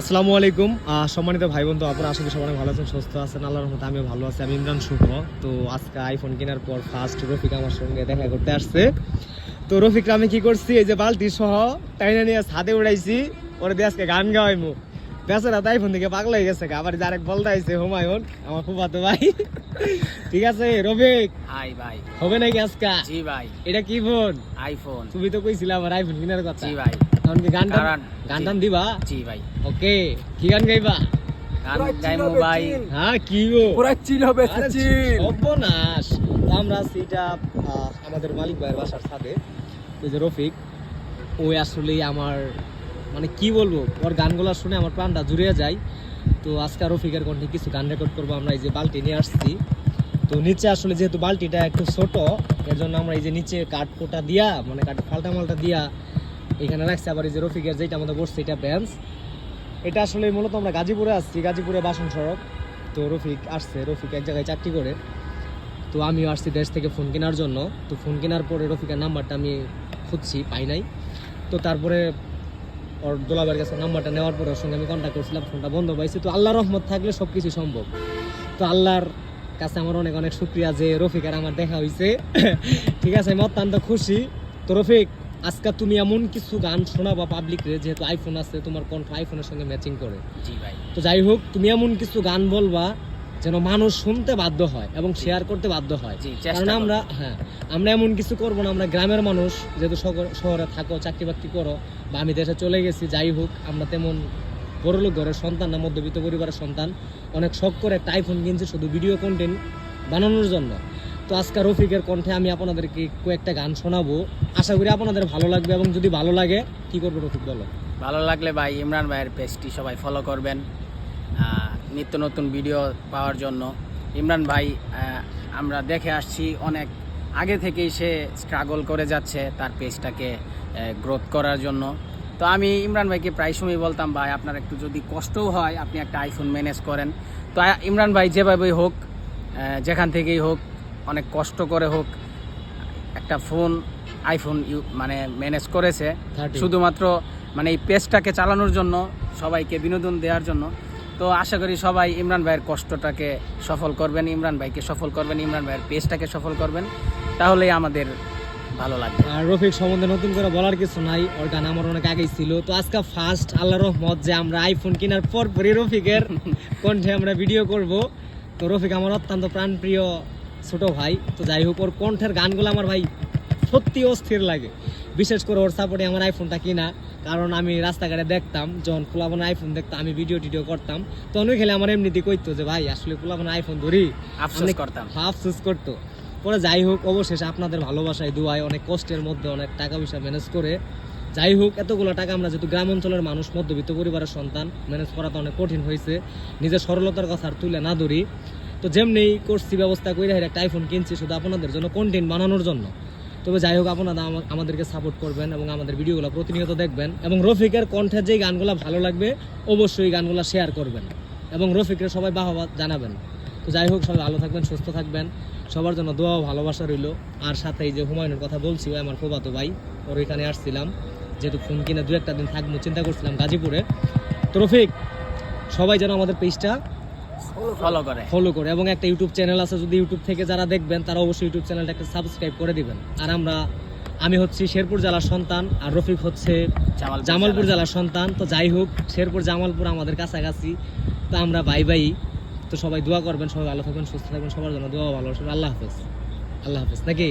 আসসালামু আলাইকুম। সম্মানিত ভাই বন্ধু আপনারা করি সবাই ভালো আছেন, সুস্থ আছেন। আল্লাহর রহমতে আমিও ভালো আছি। আমি ইমরান শুভ। তো আজকে আইফোন কেনার পর ফার্স্ট রফিক আমার সঙ্গে দেখা করতে আসছে। তো রফিক আমি কি করছি, এই যে বালতি সহ টাইনা নিয়ে ছাদে উড়াইছি। ওরে দিয়ে আজকে গান গাওয়াইমু। বেচারা তো আইফোন থেকে পাগল হয়ে গেছে আবার যে আরেক বলতে আইছে, হুমায়ুন, আমার ফুফাতো ভাই। ঠিক আছে রফিক। হাই ভাই। হবে নাকি আজকা? জি ভাই। এটা কি ফোন? আইফোন। তুমি তো কইছিলা আমার আইফোন কেনার কথা। জি ভাই। তখন কি গান গান জি। টান দিবা? জি ভাই। ওকে কি গান গাইবা? গান গাইমু ভাই। হ্যাঁ কি গো? পুরা চিল হবে চিল তো আমরা আহ, আমাদের মালিক ভাইয়ের বাসার ছাদে। ওই যে রফিক ওই আসলে আমার মানে কি বলব ওর গানগুলো শুনে আমার প্রাণটা জুড়িয়ে যায়। তো আজকে রফিকের কণ্ঠে কিছু গান রেকর্ড করব, আমরা এই যে বালতি নিয়ে আসছি। তো নিচে আসলে যেহেতু বালতিটা একটু ছোট এর জন্য আমরা এই যে নিচে কাঠ কোটা দিয়া মানে কাঠ ফাল্টা মালটা দিয়া এখানে রাখছি। আবার এই যে রফিকের যেটা আমাদের বসছে এটা বেঞ্চ এটা আসলে মূলত আমরা গাজীপুরে আসছি, গাজীপুরে বাসন সড়ক। তো রফিক আসছে, রফিক এক জায়গায় চাকরি করে। তো আমিও আসছি দেশ থেকে ফোন কেনার জন্য। তো ফোন কেনার পরে রফিকের নাম্বারটা আমি খুঁজছি, পাই নাই। তো তারপরে ওর দোলাবার কাছে নাম্বারটা নেওয়ার পরে ওর সঙ্গে আমি কন্ট্যাক্ট করছিলাম ফোনটা বন্ধ পাইছি। তো আল্লাহর রহমত থাকলে সব কিছু সম্ভব। তো আল্লাহর কাছে আমার অনেক অনেক শুক্রিয়া যে রফিক আর আমার দেখা হয়েছে ঠিক আছে আমি অত্যন্ত খুশি। তো রফিক আজকে তুমি এমন কিছু গান শোনাবা পাবলিক রে যেহেতু আইফোন আছে তোমার কণ্ঠ আইফোনের সঙ্গে ম্যাচিং করে। জি ভাই। তো যাই হোক তুমি এমন কিছু গান বলবা যেন মানুষ শুনতে বাধ্য হয় এবং শেয়ার করতে বাধ্য হয়। কারণ আমরা হ্যাঁ আমরা এমন কিছু করব না আমরা গ্রামের মানুষ যেহেতু শহর- শহরে থাকো চাকরি বাকরি করো বা আমি দেশে চলে গেছি যাই হোক আমরা তেমন বড়লোক ঘরের সন্তান না মধ্যবিত্ত পরিবারের সন্তান। অনেক শখ করে একটা আইফোন কিনছি শুধু ভিডিও কন্টেন্ট বানানোর জন্য। তো আজকে রফিকের কণ্ঠে আমি আপনাদেরকে কয়েকটা গান শোনাবো। আশা করি আপনাদের ভালো লাগবে এবং যদি ভালো লাগে কি করব রফিক বলো? ভালো লাগলে ভাই ইমরান ভাইয়ের পেজটি সবাই ফলো করবেন। নিত্য নতুন ভিডিও পাওয়ার জন্য। ইমরান ভাই আমরা দেখে আসছি অনেক আগে থেকেই সে স্ট্রাগল করে যাচ্ছে তার পেজটাকে গ্রোথ করার জন্য। তো আমি ইমরান ভাইকে প্রায় সময় বলতাম ভাই আপনার একটু যদি কষ্টও হয় আপনি একটা আইফোন ম্যানেজ করেন। তো ইমরান ভাই যেভাবেই হোক যেখান থেকেই হোক অনেক কষ্ট করে হোক একটা ফোন আইফোন ইউ মানে ম্যানেজ করেছে। শুধুমাত্র মানে এই পেজটাকে চালানোর জন্য সবাইকে বিনোদন দেওয়ার জন্য। তো আশা করি সবাই ইমরান ভাইয়ের কষ্টটাকে সফল করবেন ইমরান ভাইকে সফল করবেন ইমরান ভাইয়ের পেজটাকে সফল করবেন। তাহলেই আমাদের ভালো লাগবে। আর রফিক সম্বন্ধে নতুন করে বলার কিছু নাই ওর গান আমার অনেক আগেই ছিল। তো আজকে ফার্স্ট আল্লাহ রহমত যে আমরা আইফোন কেনার পর পরই রফিকের কণ্ঠে আমরা ভিডিও করব। তো রফিক আমার অত্যন্ত প্রাণপ্রিয় ছোট ভাই। তো যাই হোক ওর কণ্ঠের গানগুলো আমার ভাই সত্যি অস্থির লাগে। বিশেষ করে ওর সাপোর্টে আমার আইফোনটা কিনা কারণ আমি রাস্তাঘাটে দেখতাম যখন ফুলাবান আইফোন দেখতাম আমি ভিডিও টিডিও করতাম তখন খেলে আমার এমনিতে কইতো যে ভাই আসলে ফুলাবান আইফোন ধরি। আফসোস করতাম। আফসোস করতো। পরে যাই হোক অবশেষে আপনাদের ভালোবাসায় দোয়ায় অনেক কষ্টের মধ্যে অনেক টাকা পয়সা ম্যানেজ করে যাই হোক এতগুলো টাকা আমরা যেহেতু গ্রাম অঞ্চলের মানুষ মধ্যবিত্ত পরিবারের সন্তান ম্যানেজ করা তো অনেক কঠিন হয়েছে নিজের সরলতার কথা আর তুলে না ধরি। তো যেমনি করছি ব্যবস্থা করে একটা আইফোন কিনছি শুধু আপনাদের জন্য কন্টেন্ট বানানোর জন্য। তবে যাই হোক, আপনারা আমা- আমাদেরকে সাপোর্ট করবেন এবং আমাদের ভিডিওগুলো প্রতিনিয়ত দেখবেন এবং রফিকের কণ্ঠের যে গানগুলো ভালো লাগবে, অবশ্যই গানগুলো শেয়ার করবেন এবং রফিকের সবাই বাহবা জানাবেন। তো যাই হোক, সবাই ভালো থাকবেন, সুস্থ থাকবেন। সবার জন্য দোয়া ভালোবাসা রইল। আর সাথে এই যে হুমায়ুনের কথা বলছি আমার প্রভাত ভাই, ওর এখানে আসছিলাম। যেহেতু ফোন কিনে দু একটা দিন থাকব, চিন্তা করছিলাম গাজীপুরে। তো রফিক, সবাই যেন আমাদের পেজটা ফলো করে। ফলো করে। এবং একটা ইউটিউব চ্যানেল আছে যদি ইউটিউব থেকে যারা দেখবেন তারা অবশ্যই ইউটিউব চ্যানেলটা একটা সাবস্ক্রাইব করে দিবেন। আর আমরা আমি হচ্ছি শেরপুর জেলার সন্তান আর রফিক হচ্ছে জামালপুর জেলার সন্তান। তো যাই হোক শেরপুর জামালপুর আমাদের কাছাকাছি। তো আমরা ভাই ভাই তো সবাই দোয়া করবেন সবাই ভালো থাকবেন সুস্থ থাকবেন সবার জন্য দোয়া ভালো আল্লাহ হাফেজ। আল্লাহ হাফেজ। নাকি?